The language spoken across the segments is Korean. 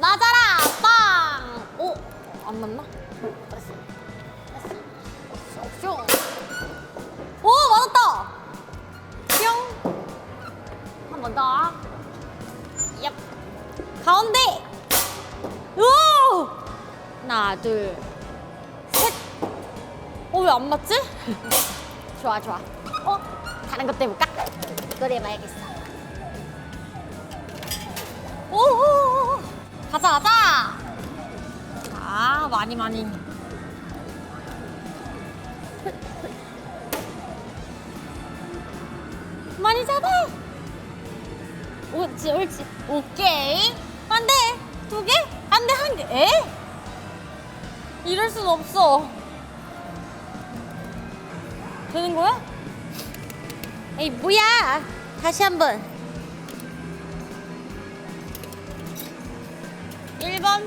맞아라 빵! 오! 안 맞나? 됐어 됐어 슝! 오 맞았다! 뿅! 한 번 더. 얍. 가운데! 오! 하나 둘 셋! 어 왜 안 맞지? 좋아 좋아 어? 다른 것도 해볼까? 이걸 해봐야겠어 오오오 가자 가자! 자 많이 많이. 많이 잡아! 옳지 옳지. 오케이. 안돼 두 개? 안돼 한개. 에? 이럴 순 없어. 되는 거야? 에이 뭐야? 다시 한번 1번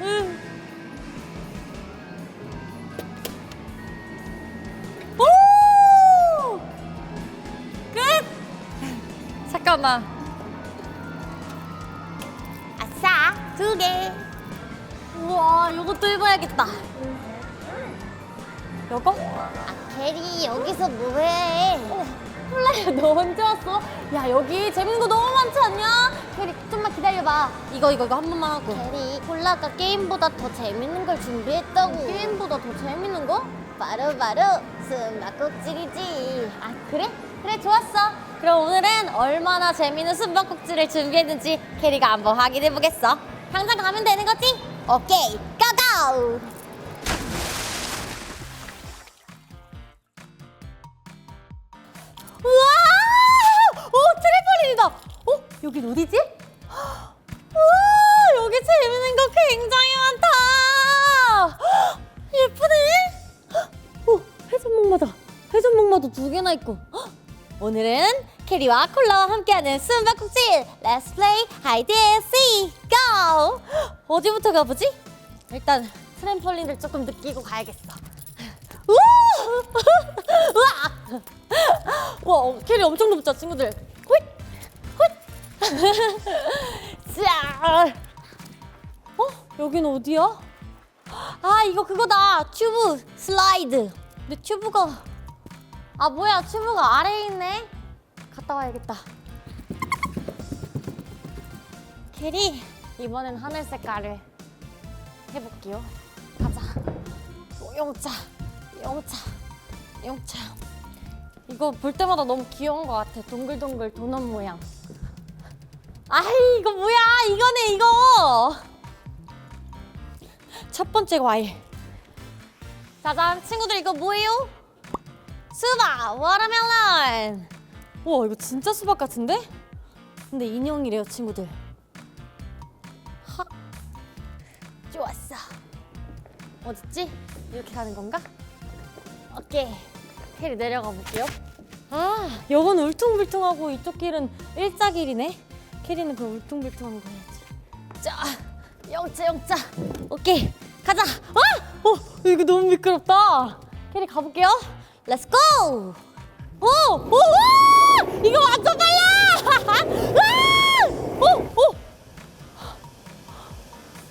응. 오! 끝! 잠깐만 아싸 두 개 우와 이것도 해봐야겠다 요거? 아, 캐리 여기서 뭐해? 어, 콜라야 너 언제 왔어? 야 여기 재밌는 거 너무 많지 않냐? 캐리 좀만 기다려봐 이거 이거 이거 한 번만 하고 캐리 콜라가 게임보다 더 재밌는 걸 준비했다고. 게임보다 더 재밌는 거? 바로 바로 숨바꼭질이지. 아 그래? 그래 좋았어 그럼 오늘은 얼마나 재밌는 숨바꼭질을 준비했는지 캐리가 한번 확인해 보겠어 당장 가면 되는 거지? 오케이, 고고! 트램폴린이다 어? 여긴 어디지? 우와 여기 재밌는 거 굉장히 많다. 예쁘네. 오 회전목마다. 회전목마도 두 개나 있고. 헉, 오늘은 캐리와 콜라와 함께하는 숨바꼭질. Let's play hide and seek. Go! 어디부터 가보지? 일단 트램폴린을 조금 느끼고 가야겠어. 우와! 우와! 와 어, 캐리 엄청 높죠 친구들 자. 어? 여긴 어디야? 아 이거 그거다. 튜브 슬라이드. 근데 튜브가 아 뭐야. 튜브가 아래에 있네. 갔다 와야겠다. 캐리 이번엔 하늘 색깔을 해볼게요. 가자. 용차. 용차. 용차. 이거 볼 때마다 너무 귀여운 것 같아. 동글동글 도넛 모양 아이 이거 뭐야? 이거네 이거. 첫 번째 과일. 짜잔 친구들 이거 뭐예요? 수박 워터멜론. 우와 이거 진짜 수박 같은데? 근데 인형이래요 친구들. 하. 좋았어. 어딨지? 이렇게 가는 건가? 오케이. 캐리 내려가 볼게요. 아 요건 울퉁불퉁하고 이쪽 길은 일자길이네 캐리는 그 울퉁불퉁한 거 해야지 자 영자 영자 오케이 가자 아! 어 이거 너무 미끄럽다 캐리 가볼게요 렛츠 고 오! 오! 와! 이거 완전 빨라! 아! 오! 오!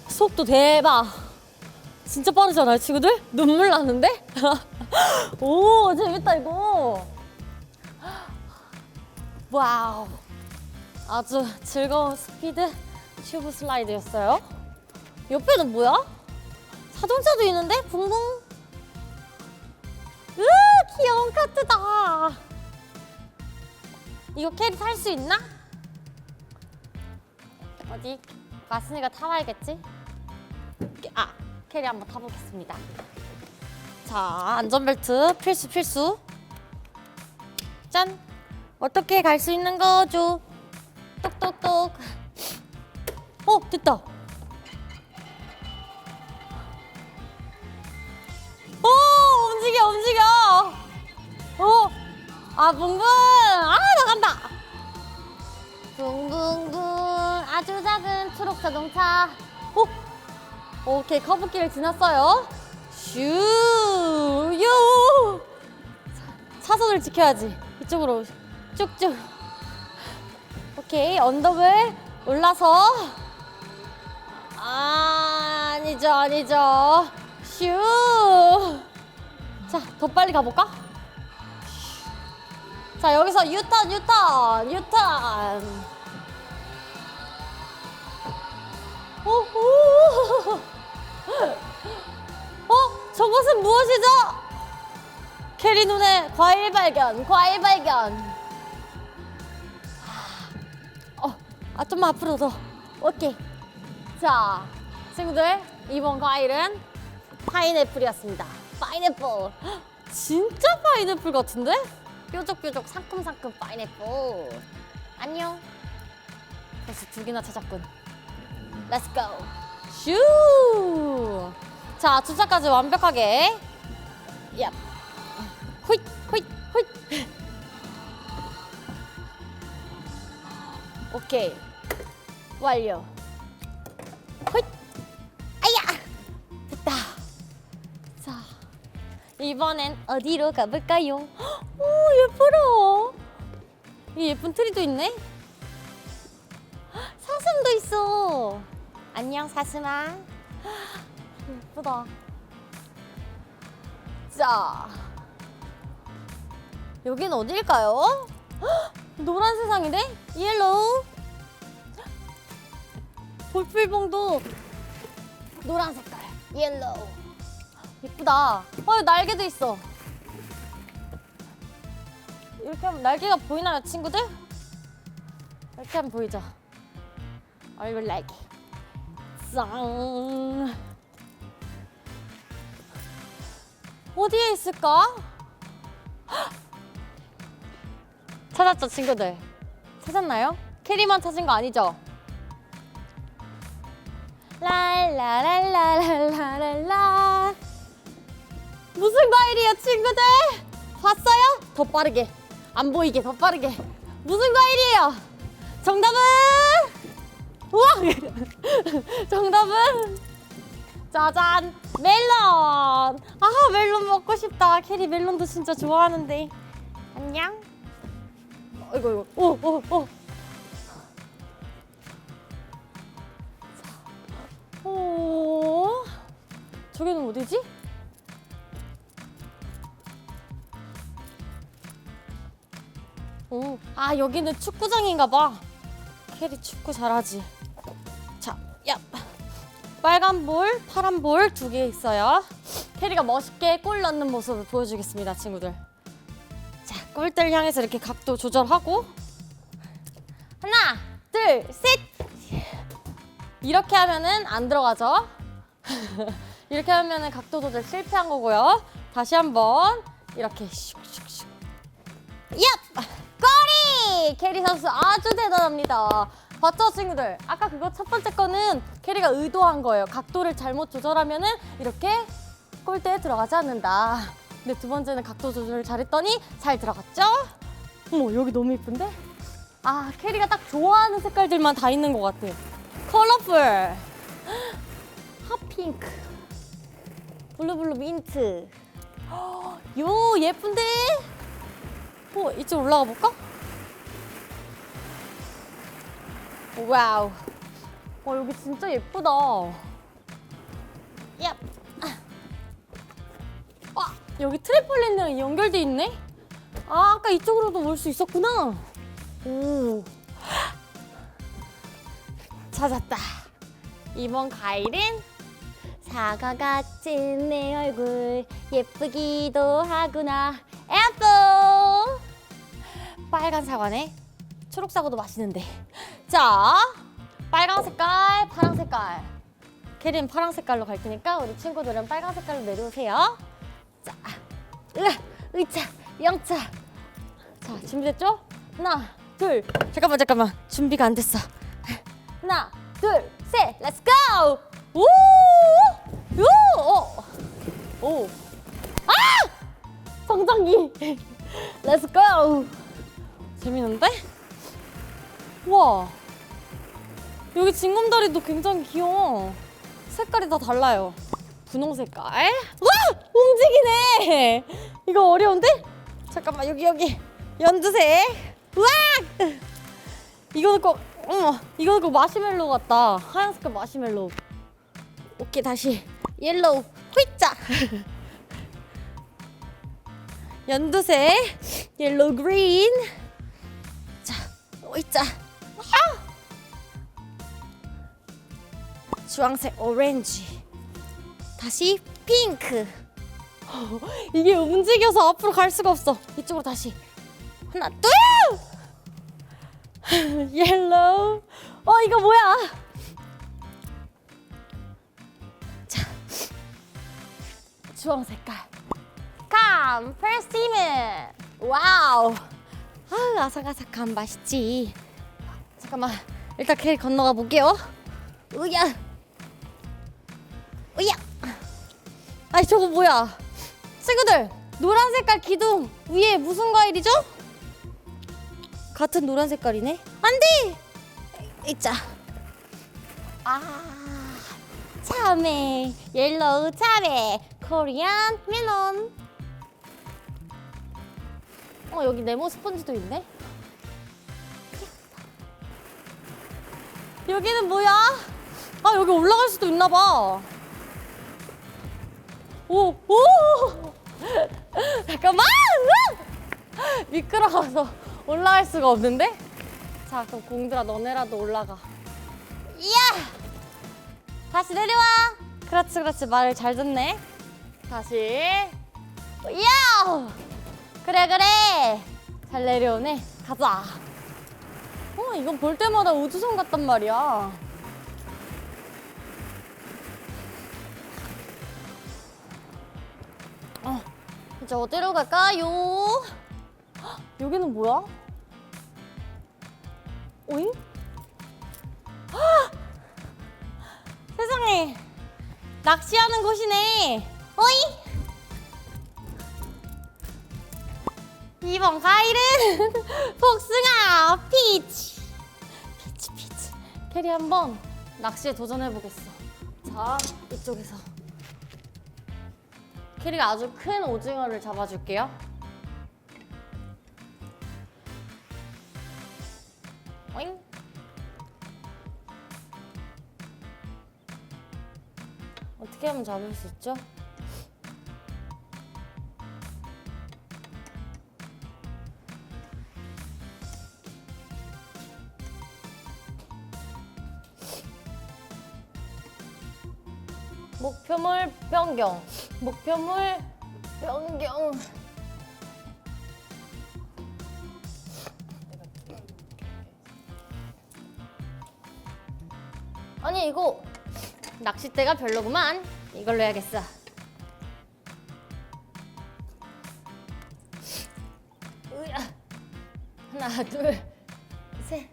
속도 대박 진짜 빠르지 않아요 친구들? 눈물 나는데? 오 재밌다 이거 와우 아주 즐거운 스피드 튜브 슬라이드였어요 옆에는 뭐야? 자동차도 있는데? 붕붕 으 귀여운 카트다 이거 캐리 탈 수 있나? 어디? 마스니가 타봐야겠지? 아 캐리 한번 타보겠습니다 자 안전벨트 필수 필수 짠 어떻게 갈 수 있는 거죠 똑똑똑. 어 됐다. 오 움직여 움직여. 오 아 붕붕. 아 나간다. 붕붕붕. 아주 작은 초록 자동차. 오 오케이 커브길을 지났어요. 슈유. 차선을 지켜야지. 이쪽으로 쭉쭉 오케이 언덕을 올라서. 아, 아니죠 아니죠. 슈자더 빨리 가볼까? 자 여기서 유턴 유턴 유턴. 오 오. 어 저것은 무엇이죠? 캐리 눈에 과일 발견 과일 발견 아 좀만 앞으로 더. 오케이. 자, 친구들 이번 과일은 파인애플이었습니다. 파인애플. 헉, 진짜 파인애플 같은데? 뾰족뾰족 상큼상큼 파인애플. 안녕. 벌써 두 개나 찾았군. Go. 슈. 자, 주차까지 완벽하게. 얍. 호잇, 호잇, 호잇. 오케이 완료. 헛 아야. 됐다. 자 이번엔 어디로 가볼까요? 오이 예쁜 트리도 있네. 사슴도 있어. 안녕 사슴아. 예쁘다. 자 여긴 어딜까요? 노란 세상이네? 옐로우 볼필봉도 노란 색깔 옐로우 예쁘다 어 날개도 있어 이렇게 하면 날개가 보이나요 친구들? 이렇게 하면 보이죠? 얼굴 날개 짱 어디에 있을까? 찾았죠 친구들 찾았나요? 캐리만 찾은 거 아니죠? 랄라랄라랄라랄라. 무슨 과일이에요 친구들? 봤어요? 더 빠르게. 안 보이게 더 빠르게. 무슨 과일이에요? 정답은? 우와! 정답은? 짜잔! 멜론! 아 멜론 먹고 싶다. 캐리 멜론도 진짜 좋아하는데. 안녕? 아이고 이거. 오오오 오 저기는 어디지? 오, 아 여기는 축구장인가 봐. 캐리 축구 잘하지. 자, 야, 빨간 볼, 파란 볼 두 개 있어요. 캐리가 멋있게 골 넣는 모습을 보여주겠습니다, 친구들. 자, 골대를 향해서 이렇게 각도 조절하고 하나, 둘, 셋. 이렇게 하면은 안 들어가죠. 이렇게 하면은 각도 조절 실패한 거고요. 다시 한번 이렇게 슉슉슉. 얍! 꼬리! 캐리 선수 아주 대단합니다. 봤죠, 친구들? 아까 그거 첫 번째 거는 캐리가 의도한 거예요. 각도를 잘못 조절하면은 이렇게 골대에 들어가지 않는다. 근데 두 번째는 각도 조절을 잘했더니 잘 들어갔죠? 어머, 여기 너무 예쁜데? 아, 캐리가 딱 좋아하는 색깔들만 다 있는 것 같아. 컬러풀, 핫핑크, 블루블루 민트. 요 예쁜데? 어, 이쪽 올라가 볼까? 와우. 와, 여기 진짜 예쁘다. 야. 아, 여기 트램폴린이랑 연결돼 있네? 아, 아까 이쪽으로도 올 수 있었구나. 오. 찾았다. 이번 과일은 사과 같은 내 얼굴 예쁘기도 하구나. 애플. 빨간 사과네. 초록 사과도 맛있는데. 자, 빨강 색깔, 파랑 색깔. 캐린 파랑 색깔로 갈 테니까 우리 친구들은 빨강 색깔로 내려오세요. 자, 으, 의차, 영차. 자, 준비됐죠? 하나, 둘. 잠깐만, 잠깐만. 준비가 안 됐어. 하나, 둘, 셋, 렛츠 고! 오! 오! 오! 오! 아! 성장기. 렛츠 고! 재밌는데? 와. 여기 징검다리도 굉장히 귀여워. 색깔이 다 달라요. 분홍 색깔. 와! 움직이네. 이거 어려운데? 잠깐만 여기 여기 연두색. 와! 이거는 꼭 어머 이거는 꼭 마시멜로 같다. 하얀색 마시멜로. 오케이 다시. 옐로우. 휘자 연두색. 옐로우 그린. 자 휘자 아! 주황색 오렌지. 다시 핑크. 이게 움직여서 앞으로 갈 수가 없어. 이쪽으로 다시. 하나 둘 옐로우 어 이거 뭐야? 자 주황 색깔. 감 퍼시먼 와우. 아 아삭아삭한 맛있지. 잠깐만 일단 캐리 건너가 볼게요. 으야. 으야. 아니 저거 뭐야? 친구들 노란 색깔 기둥 위에 무슨 과일이죠? 같은 노란 색깔이네? 안돼! 있자. 아 참외. 옐로우 참외. 코리안 멜론. 어 여기 네모 스펀지도 있네? 여기는 뭐야? 아 여기 올라갈 수도 있나 봐. 오, 오! 잠깐만! 미끄러워서 올라갈 수가 없는데? 자, 그럼 공들아, 너네라도 올라가. 이야! 다시 내려와! 그렇지, 그렇지. 말을 잘 듣네. 다시. 이야! 그래, 그래! 잘 내려오네. 가자. 어, 이건 볼 때마다 우주선 같단 말이야. 어, 이제 어디로 갈까요? 헉, 여기는 뭐야? 오잉? 헉! 세상에 낚시하는 곳이네. 오잉? 이번 과일은 복숭아 피치. 피치 피치. 캐리 한번 낚시에 도전해 보겠어. 자, 이쪽에서. 캐리가 아주 큰 오징어를 잡아줄게요. 오잉. 어떻게 하면 잡을 수 있죠? 목표물 변경. 목표물 변경. 아니 이거 낚싯대가 별로구만. 이걸로 해야겠어. 으야. 하나, 둘, 셋.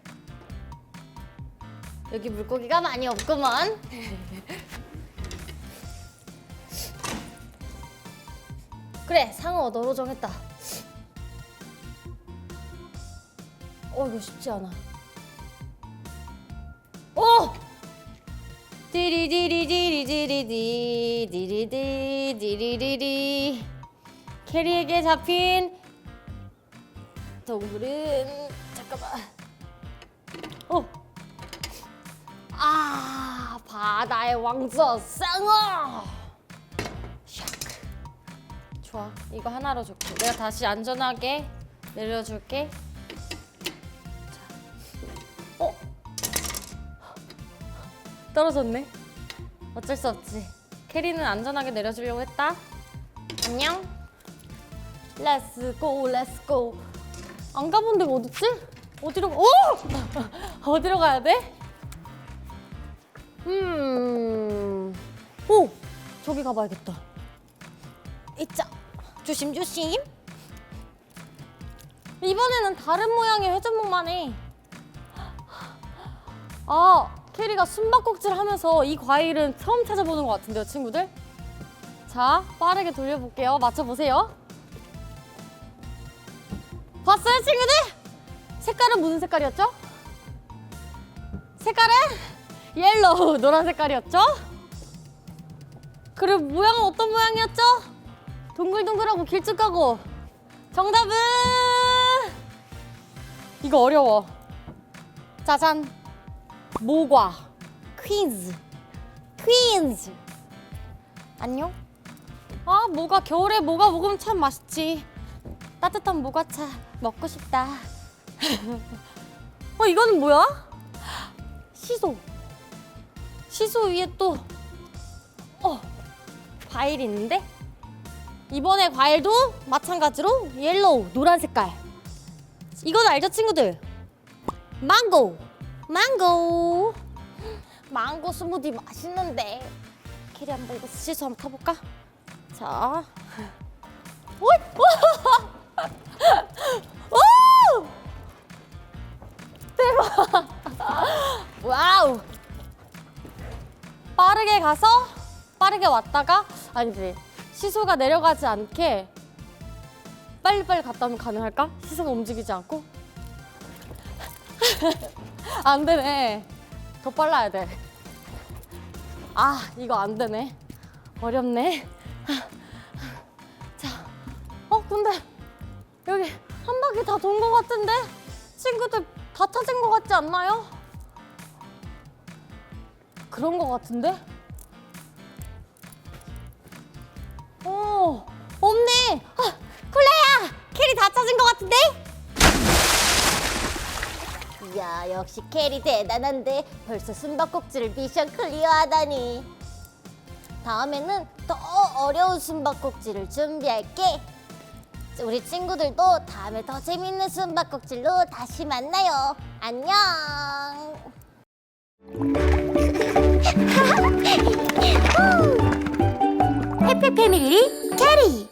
여기 물고기가 많이 없구먼. 그래 상어 너로 정했다 어 이거 쉽지 않아 디리디리디리디리디 디리디 디리디리 캐리에게 잡힌 동물은 잠깐만 어. 아 바다의 왕자 상어 샥 좋아. 이거 하나로 줄게. 내가 다시 안전하게 내려줄게. 떨어졌네. 어쩔 수 없지. 캐리는 안전하게 내려주려고 했다. 안녕. 렛츠 고, 렛츠 고. 안 가본 데가 어딨지? 어디로 가? 오! 어디로 가야 돼? 음. 오! 저기 가봐야겠다. 있자. 조심 조심. 이번에는 다른 모양의 회전목만 해. 아, 캐리가 숨바꼭질 하면서 이 과일은 처음 찾아보는 것 같은데요, 친구들? 자, 빠르게 돌려볼게요. 맞춰보세요. 봤어요, 친구들? 색깔은 무슨 색깔이었죠? 색깔은 옐로우, 노란 색깔이었죠? 그리고 모양은 어떤 모양이었죠? 동글동글하고 길쭉하고 정답은 이거 어려워 짜잔. 모과. 퀸즈. 퀸즈. 안녕? 아, 모가 겨울에 모가 먹으면 참 맛있지. 따뜻한 모가차 먹고 싶다. 어, 이거는 뭐야? 시소. 시소 위에 또 어, 과일 있는데? 이번에 과일도 마찬가지로 옐로우, 노란 색깔. 이건 알죠, 친구들? 망고. 망고. 망고 스무디 맛있는데. 캐리 한번 이거 시소 한번 타볼까? 자. 오! 오! 대박! 와우! 빠르게 가서 빠르게 왔다가 아니지 시소가 내려가지 않게 빨리빨리 갔다 오면 가능할까? 시소가 움직이지 않고 안 되네. 더 빨라야 돼 아 이거 안 되네. 어렵네. 자, 어 근데 여기 한 바퀴 다 돈 것 같은데? 친구들 다 찾은 것 같지 않나요? 그런 것 같은데? 역시 캐리 대단한데 벌써 숨바꼭질을 미션 클리어하다니. 다음에는 더 어려운 숨바꼭질을 준비할게. 우리 친구들도 다음에 더 재밌는 숨바꼭질로 다시 만나요. 안녕. 해피 패밀리 캐리